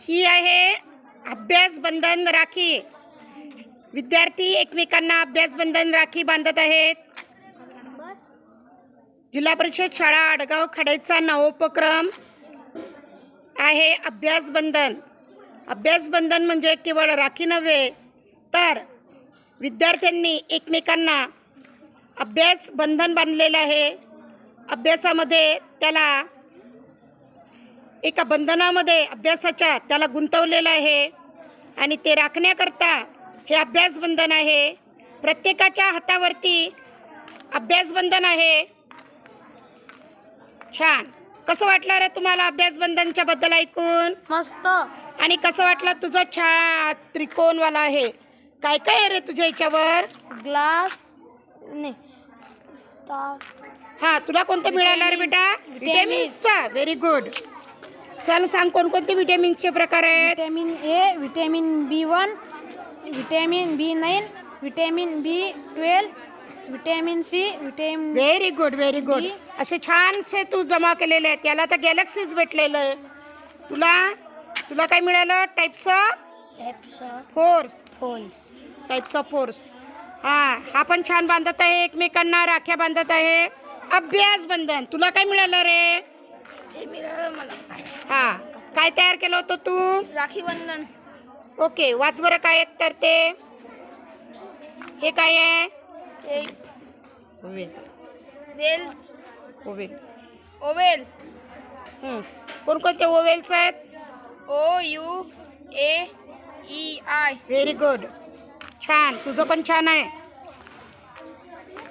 ही आहे अभ्यास बंधन राखी. विद्यार्थी एकमेकांना अभ्यास बंधन राखी बांधत आहेत. जिल्हा परिषद शाळा आडगाव खडेचा नवोपक्रम आहे अभ्यास बंधन. अभ्यास बंधन म्हणजे केवळ राखी नव्हे तर विद्यार्थ्यांनी एकमेकांना अभ्यास बंधन बांधलेलं आहे. अभ्यासामध्ये त्याला एका बंधनामध्ये अभ्यासाच्या त्याला गुंतवलेलं आहे. आणि ते राखण्याकरता हे अभ्यास बंधन आहे. प्रत्येकाच्या हातावरती अभ्यास बंधन आहे. छान. कसं वाटलं रे तुम्हाला अभ्यास बंधनच्या बद्दल ऐकून? मस्त. आणि कसं वाटलं तुझं छान त्रिकोणवाला आहे? काय काय आहे रे तुझ्या याच्यावर? ग्लास नाही. स्टार. हा तुला कोणतं मिळालं रे बेटा? विटॅमिन्सचा. व्हेरी गुड चल सांग कोणकोणते विटॅमिन्सचे प्रकार आहेत? Vitamin A vitamin B one vitamin B nine vitamin B twelve vitamin C vitamin very good very good D. असे छानसे तू जमा केलेले आहेत. त्याला तर गॅलेक्सीज भेटलेलं आहे. तुला तुला काय मिळालं? Types of force holes types of force हा हा पण छान बांधत आहे. एकमेकांना राख्या बांधत आहे. अभ्यास बंधन. तुला काय मिळालं रे? हे मिळालं मला. हा. काय तयार केलं होतं तू? राखी बंधन. ओके वाच बरं काय आहेत तर ते. हे काय आहे? Vowel well. ओवेल. ओवेल हं. कोणकोणते ओवेल्स आहेत? O U A E I. Very good छान. तुझं पण छान आहे.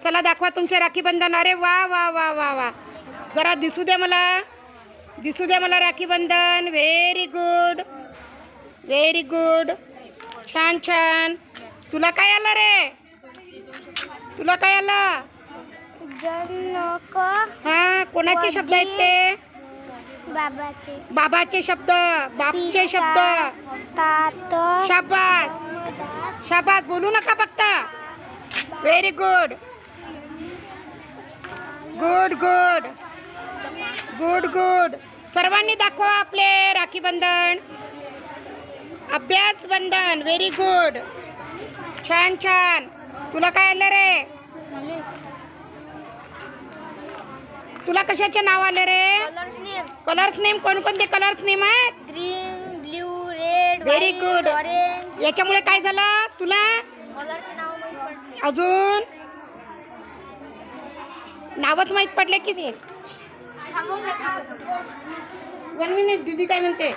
चला दाखवा तुमचे राखी बंधन. अरे वा वा वा वा वा. जरा दिसू द्या मला. दिसू द्या मला Rakhi Bandhan. Very good very good छान छान. तुला काय आलं रे? तुला काय आलं? हा कोणाचे शब्द आहेत ते? बाबाचे. बाबाचे शब्द बापचे शब्द. शाबास. शाबास. बोलू नका फक्त. Very good good good good good सर्वांनी दाखवा आपले राखी बंधन. अभ्यास बंधन व्हेरी गुड छान छान. तुला काय आलं रे? तुला कशाचे नाव आले रे? कलर्स नेम कोणकोणते कलर्स नेम आहेत? Green blue red Very good. Orange याच्यामुळे काय झालं तुला? अजून? नावच माहीत पडले की वन मिनिट दीदी काय म्हणते?